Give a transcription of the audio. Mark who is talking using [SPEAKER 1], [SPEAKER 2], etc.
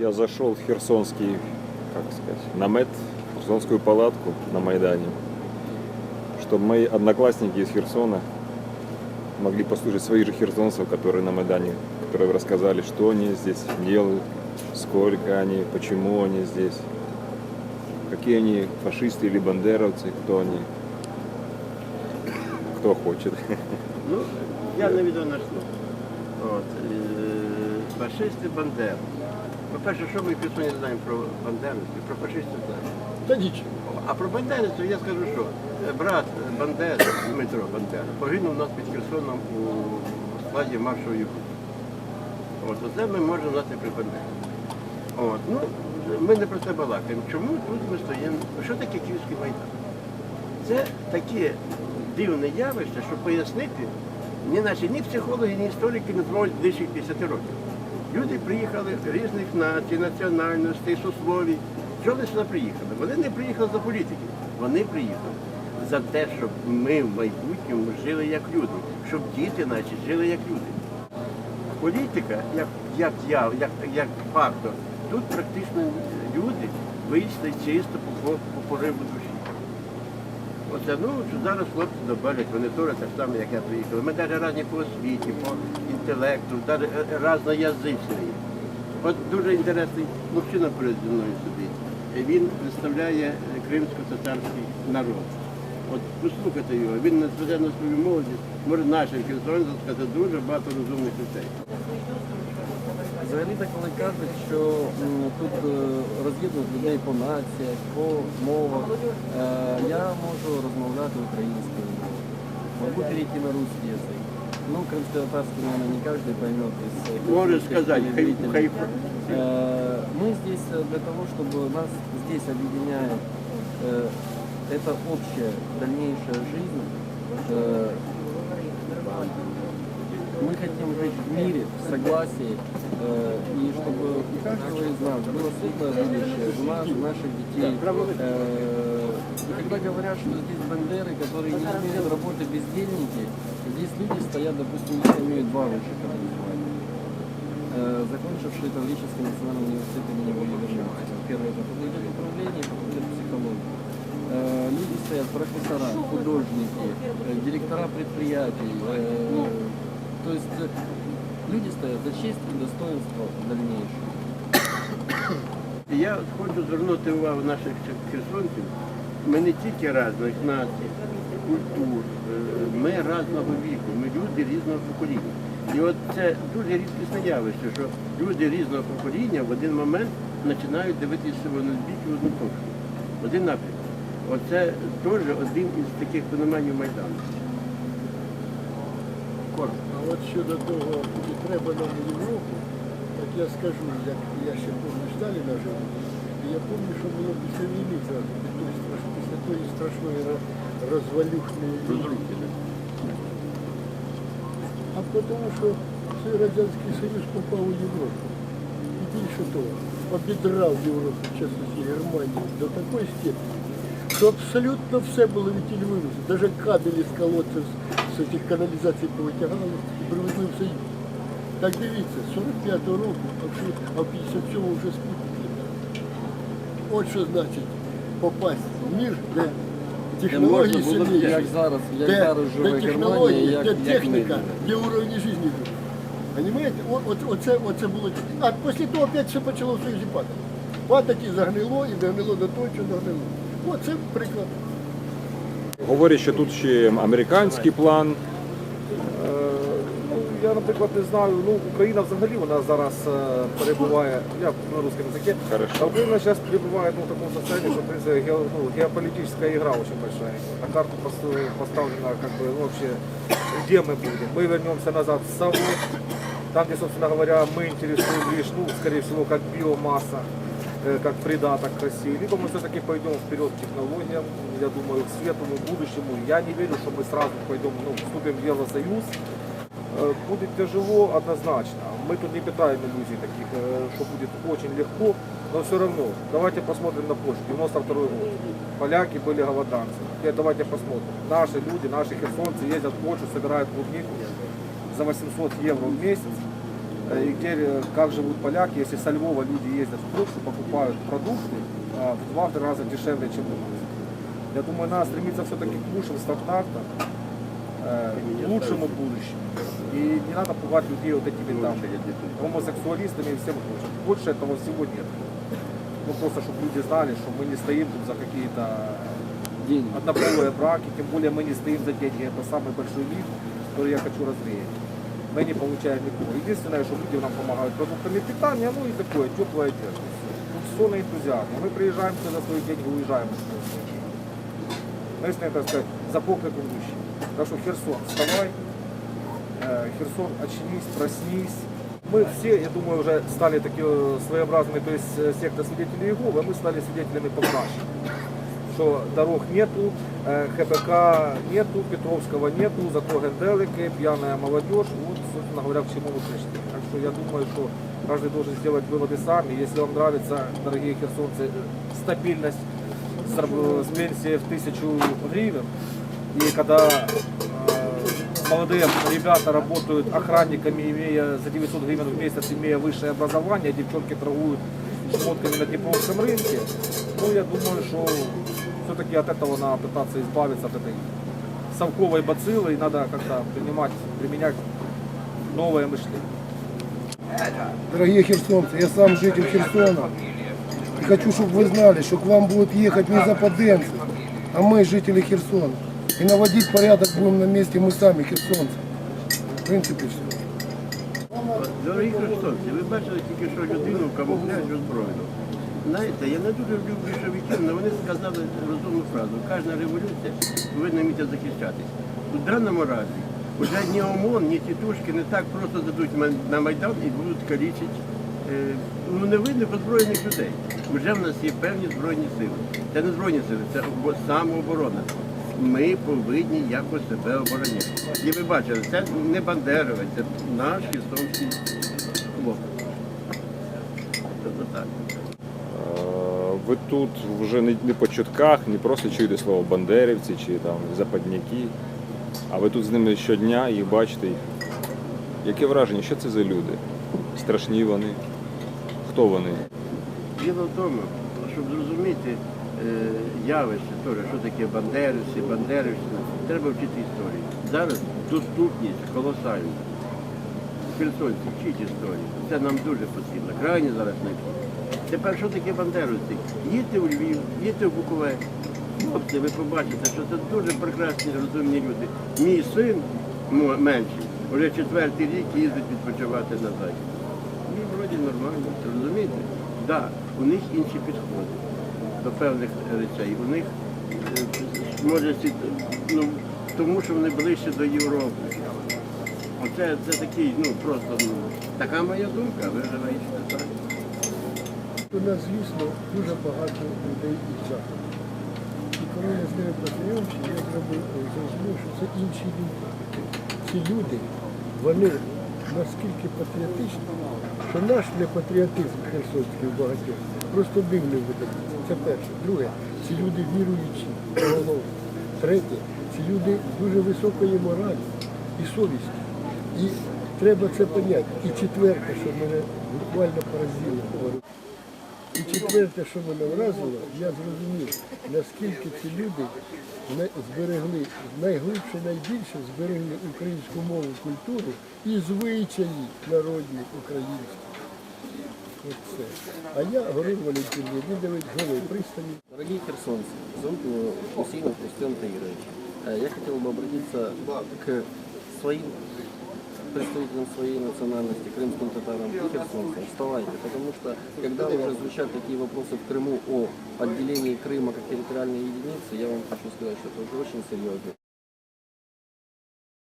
[SPEAKER 1] Я зашел в Херсонский, как сказать, намет, Херсонскую палатку на Майдане, чтобы мои одноклассники из Херсона могли послушать своих же херсонцев, которые на Майдане, которые рассказали, что они здесь делают, сколько они, почему они здесь, какие они фашисты или бандеровцы, кто они, кто хочет.
[SPEAKER 2] Ну, я не відео знайшов. От, е, фашисти Бандера. По-перше, що ми в Херсоні знаємо про бандерівців, про фашистів знаємо.
[SPEAKER 3] Та нічого.
[SPEAKER 2] А про бандерівців я скажу, що е, брат Бандери, Дмитро Бандера, погинув у нас під Херсоном у складі маршової. От, оце ми можемо знати при Бандері. От, ну, ми не про це балакаємо. Чому тут ми стоїмо? Що таке Київський майдан? Це таке дивне явище, що пояснити ні наші ні психологи, ні історики не зможуть ближчих 50 років. Люди приїхали різних націй, національностей, сословій. Чого вони сюди приїхали? Вони не приїхали за політики. Вони приїхали за те, щоб ми в майбутньому жили як люди, щоб діти наші жили як люди. Політика, як, як я, як, як фактор, тут практично люди вийшли чисто по, по пориву. Оце, ну, що зараз хлопці добавлять, вони теж так само, як я приїхав. Ми навіть різні по освіті, по інтелекту, навіть різноязичні. От дуже інтересний мужчина перед мною сидить. Він представляє кримсько-татарський народ. От послухайте його, він несмотря на свою молодість, може нашим херсонцям сказати дуже багато розумних людей.
[SPEAKER 4] Взагалі-то коли кажуть, що м, тут е, роз'єднують людей по націях, по мовах, е, я можу розмовляти українською мовою. Могу перейти на русский язык. Ну, крымско-татарский, наверное, не каждый поймет из э,
[SPEAKER 2] Можешь
[SPEAKER 4] херсонских
[SPEAKER 2] сказать, хай,
[SPEAKER 4] телезрителей.
[SPEAKER 2] хай,
[SPEAKER 4] Э, Мы здесь э, для того, чтобы нас здесь объединяет э, эта общая дальнейшая жизнь. Э, мы хотим жить в мире, в согласии, э, и чтобы у каждого из нас было светлое будущее, у наших детей. Э, И когда говорят, что здесь бандеры, которые не умеют работать бездельники, здесь люди стоят, допустим, не имеют два высших образования э, закончивший Таврический национальный университет имени Ломоносова. Первое это факультет управления, факультет психологии. Э, Люди стоят, профессора, художники, директора предприятий. То есть э, люди стоят за честь и достоинство дальнейшее.
[SPEAKER 2] І я хочу звернути увагу наших херсонців. Ми не тільки різних націй, культур, е, ми різного віку, ми люди різного покоління. І от це дуже рідкісне явище, що люди різного покоління в один момент починають дивитися в один бік і в одну точку, один напрямок. Оце теж один із таких феноменів Майдану. Коротко.
[SPEAKER 3] А от щодо того, чи треба нам Європу, так я скажу, як я ще пам'ятаю Сталіна жив, і я пам'ятаю, що було після війни, зразу, під тої страш- після тої страшної ро- розвалюхної війни.
[SPEAKER 2] Розрухи.
[SPEAKER 3] А тому, що цей Радянський Союз попав у Європу. І більше того, обідрав Європу, чесно, Германію до такої степені, що абсолютно все було від тіль вивезено. Навіть кабелі з колодців з цих каналізацій повитягали і привезли в Союз. Так дивіться, з 45-го року, а в- а в 57-му вже спутник літав. От що значить попасть в мір, де технології
[SPEAKER 4] можна було б,
[SPEAKER 3] сильніші
[SPEAKER 4] як зараз, як
[SPEAKER 3] де,
[SPEAKER 4] зараз живе
[SPEAKER 3] де
[SPEAKER 4] Германія,
[SPEAKER 3] технології,
[SPEAKER 4] як-
[SPEAKER 3] де
[SPEAKER 4] як ми
[SPEAKER 3] техніка,
[SPEAKER 4] живемо.
[SPEAKER 3] де уровні життя. Понимаете? О, от, оце, оце було. А після того опять все почало в Союзі падати. Падати і загнило, і загнило до того, що загнило. Оце приклад.
[SPEAKER 1] Говорять, що тут ще американський план.
[SPEAKER 5] Е, Ну, я, наприклад, не знаю, ну, Україна взагалі вона зараз е, перебуває, я на русском языке,
[SPEAKER 1] Хорошо.
[SPEAKER 5] а Украина сейчас пребывает ну, в таком состоянии, что, в принципе, ге- ну, геополитическая игра очень большая. На карту пос- поставлена, как бы, ну, вообще, где мы будем. Мы вернемся назад в САВО, там, где, собственно говоря, мы интересуем лишь, ну, скорее всего, как биомасса, э, как придаток к России. Либо мы все-таки пойдем вперед к технологиям, я думаю, к светлому будущему. Я не верю, что мы сразу пойдем, ну, вступим в Евросоюз, Э, Будет тяжело однозначно. Мы тут не питаем иллюзий таких, э, что будет очень легко, но все равно. Давайте посмотрим на Польшу. 92 год. Поляки были голоданцы. Теперь давайте посмотрим. Наши люди, наши херсонцы ездят в Польшу, собирают клубнику за 800 евро в месяц. э, и где, э, как живут поляки, если со Львова люди ездят в Польшу, покупают продукты а, в два раза дешевле, чем у нас. Я думаю, надо стремиться все-таки к лучшим стандартам, э, к лучшему будущему. И не надо пугать людей вот этими там гомосексуалистами и всем прочим. Больше этого всего нет. Ну просто, чтобы люди знали, что мы не стоим тут за какие-то
[SPEAKER 4] Деньги.
[SPEAKER 5] однополые браки, тем более мы не стоим за деньги. Это самый большой миф, который я хочу развеять. Мы не получаем никого. Единственное, что люди нам помогают продуктами питания, ну и такое, теплая одежда. Тут все на энтузиазме. Мы приезжаем сюда за свои деньги, уезжаем. на свои деньги. Мы, если так сказать, за проклятым будущим. Так что Херсон, вставай. Э, Херсон, очнись, проснись. Мы все, я думаю, уже стали такие э, своеобразными, то есть э, секта свидетелей Иеговы, мы стали свидетелями покращения. Что дорог нету, э, ХПК нету, Петровского нету, зато генделики, пьяная молодежь, вот, собственно говоря, к чему мы пришли. Так что я думаю, что каждый должен сделать выводы сами. Если вам нравится, дорогие херсонцы, э, стабильность с, раб- с пенсией в тысячу гривен, и когда э, молодые ребята работают охранниками, имея за 900 гривен в месяц, имея высшее образование, девчонки торгуют шмотками на Днепровском рынке, ну, я думаю, что все-таки от этого надо пытаться избавиться от этой совковой бациллы, и надо как-то принимать, применять новое мышление.
[SPEAKER 3] Дорогие херсонцы, я сам житель Херсона. И хочу, чтобы вы знали, что к вам будут ехать не западенцы, а мы, жители Херсона. И наводить порядок будем на месте мы сами, херсонцы. В принципе, все.
[SPEAKER 2] Дорогі христовці, ви бачили тільки що людину в камуфляжі озброєну. Знаєте, я не дуже люблю більшовиків, але вони сказали розумну фразу. Кожна революція повинна вміти захищатись. У даному разі вже ні ОМОН, ні тітушки не так просто дадуть на Майдан і будуть калічити е, ну, невинних озброєних людей. Вже в нас є певні збройні сили. Це не збройні сили, це самооборона. Ми повинні якось себе обороняти. І ви бачили, це не Бандеровець, це наш херсонський хлопець. Тобто так.
[SPEAKER 1] Ви тут вже не, не по чутках, не просто чуєте слово бандерівці чи там западняки, а ви тут з ними щодня і бачите їх. Яке враження, що це за люди? Страшні вони? Хто вони?
[SPEAKER 2] Діло в тому, щоб зрозуміти е, явище, що таке бандерівці, бандерівщина, треба вчити історію. Зараз доступність колосальна. Херсонці, вчіть історію. Це нам дуже потрібно. Крайне зараз необхідно. Тепер що таке бандерівці? Їдьте у Львів, їдьте в Буковель. Хлопці, ви побачите, що це дуже прекрасні, розумні люди. Мій син менший, вже четвертий рік їздить відпочивати на захід. Мені вроді нормально, розумієте? Так, да, у них інші підходи до певних речей. У них е, може ну, тому що вони ближче до Європи. Оце це такий, ну просто ну, така моя думка, ви вирішите так.
[SPEAKER 3] У нас, звісно, дуже багато людей із заходу. І коли я з ними познайомився, я зробив е, зрозумів, що це інші люди. Ці люди, вони наскільки патріотичні, що наш непатріотизм херсонський у багатьох просто дивним видається. Це перше. Друге, ці люди віруючі, головне. Третє, ці люди дуже високої моралі і совісті. І треба це поняти. І четверте, що мене буквально поразило, і четверте, що мене вразило, я зрозумів, наскільки ці люди не- зберегли, найглибше, найбільше зберегли українську мову, культуру і звичаї народні українські. От це. А я Горин Валентин Леонідович, голий пристані.
[SPEAKER 4] Дорогие херсонцы, зовут меня Усинов Рустем Таирович. Э, Я хотел бы обратиться к своим представителям своей национальности, крымским татарам и херсонцам. Вставайте, потому что когда уже звучат такие вопросы в Крыму о отделении Крыма как территориальной единицы, я вам хочу сказать, что это уже очень серьезно.